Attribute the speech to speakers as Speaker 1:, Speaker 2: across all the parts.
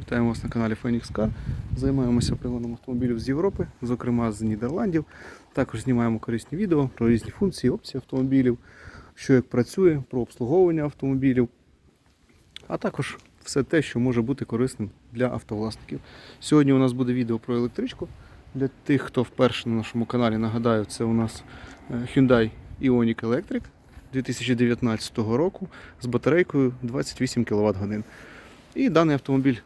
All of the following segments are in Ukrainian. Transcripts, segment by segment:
Speaker 1: Вітаємо вас на каналі Phoenix Car. Займаємося пригоном автомобілів з Європи, зокрема з Нідерландів. Також знімаємо корисні відео про різні функції, опції автомобілів, що як працює, про обслуговування автомобілів, а також все те, що може бути корисним для автовласників. Сьогодні у нас буде відео про електричку. Для тих, хто вперше на нашому каналі, нагадаю, це у нас е, Hyundai Ioniq Electric 2019 року з батарейкою 28 кВт годин. І даний автомобіль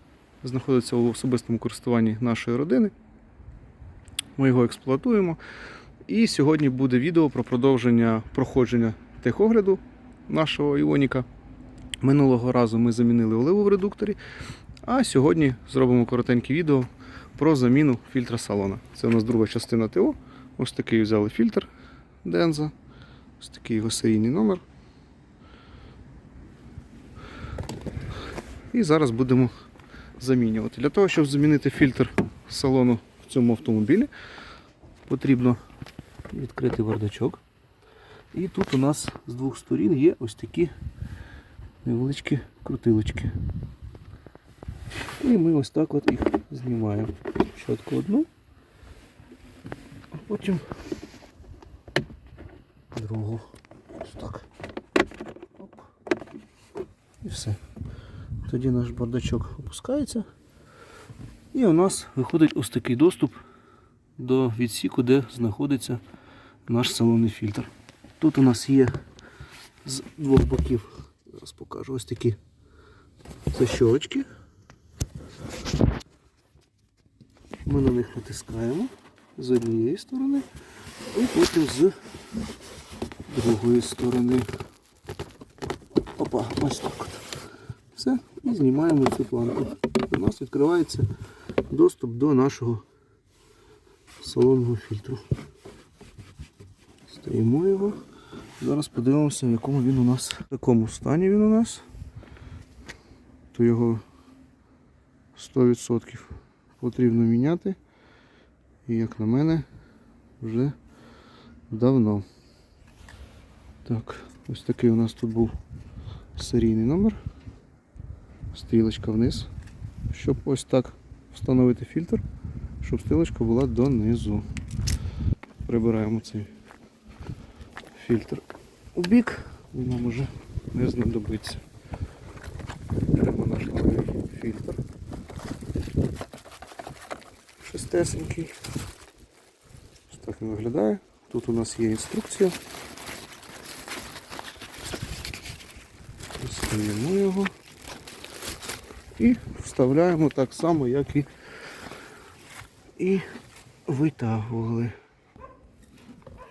Speaker 1: знаходиться у особистому користуванні нашої родини. Ми його експлуатуємо. І сьогодні буде відео про продовження проходження техогляду нашого Іоніка. Минулого разу ми замінили оливу в редукторі, а сьогодні зробимо коротеньке відео про заміну фільтра салона. Це у нас друга частина ТО. Ось такий взяли фільтр Денза. Ось такий його серійний номер. І зараз будемо замінювати. Для того, щоб замінити фільтр салону в цьому автомобілі, потрібно відкрити бардачок. І тут у нас з двох сторін є ось такі невеличкі крутилочки. І ми ось так от їх знімаємо. Спочатку одну, а потім другу. Ось так. Оп. І все. Тоді наш бардачок опускається. І у нас виходить ось такий доступ до відсіку, де знаходиться наш салонний фільтр. Тут у нас є з двох боків, зараз покажу ось такі защолочки. Ми на них натискаємо з однієї сторони і потім з другої сторони. Опа, ось так. Все, і знімаємо цю планку. У нас відкривається доступ до нашого салонного фільтру. Стоїмо його. Зараз подивимося, в якому він у нас, в якому стані він у нас. То його 100% потрібно міняти. І як на мене, вже давно. Так, ось такий у нас тут був серійний номер. Стрілочка вниз, щоб ось так встановити фільтр, щоб стрілочка була донизу. Прибираємо цей фільтр у бік, він нам уже не знадобиться. Беремо наш новий фільтр. Шестесенький. Ось так він виглядає. Тут у нас є інструкція. Достаємо його і вставляємо так само, як і, і витягували.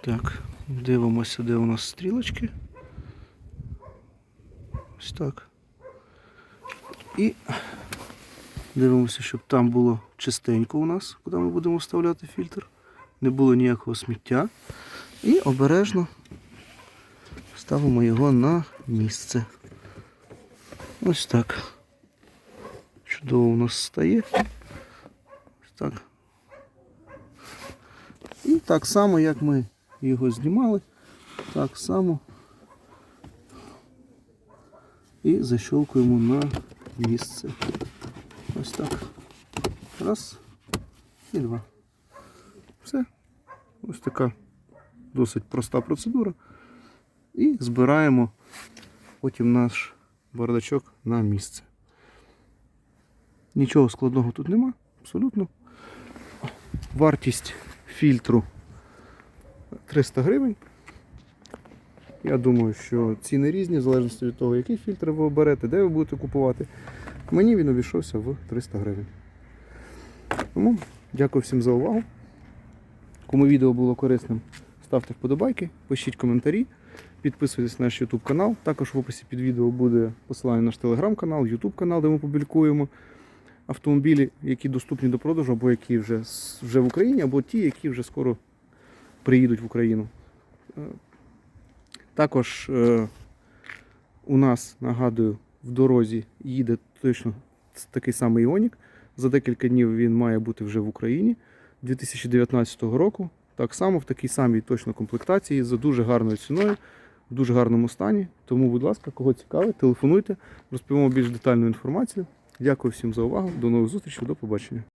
Speaker 1: Так, дивимося, де у нас стрілочки. Ось так. І дивимося, щоб там було чистенько у нас, куди ми будемо вставляти фільтр. Не було ніякого сміття. І обережно ставимо його на місце. Ось так. Чудово у нас стає. Ось так. І так само, як ми його знімали, так само і защелкуємо на місце. Ось так. Раз і два. Все. Ось така досить проста процедура. І збираємо потім наш бардачок на місце. Нічого складного тут нема, абсолютно. Вартість фільтру 300 гривень. Я думаю, що ціни різні, в залежності від того, який фільтр ви оберете, де ви будете купувати. Мені він обійшовся в 300 гривень. Тому дякую всім за увагу. Кому відео було корисним, ставте вподобайки, пишіть коментарі, підписуйтесь на наш YouTube канал. Також в описі під відео буде посилання на наш телеграм-канал, YouTube канал, де ми публікуємо автомобілі, які доступні до продажу, або які вже, вже в Україні, або ті, які вже скоро приїдуть в Україну. Е, Також е, у нас, нагадую, в дорозі їде точно такий самий Іонік. За декілька днів він має бути вже в Україні 2019 року. Так само в такій самій точно комплектації за дуже гарною ціною, в дуже гарному стані. Тому, будь ласка, кого цікавить, телефонуйте, розповімо більш детальну інформацію. Дякую всім за увагу. До нових зустрічей, до побачення.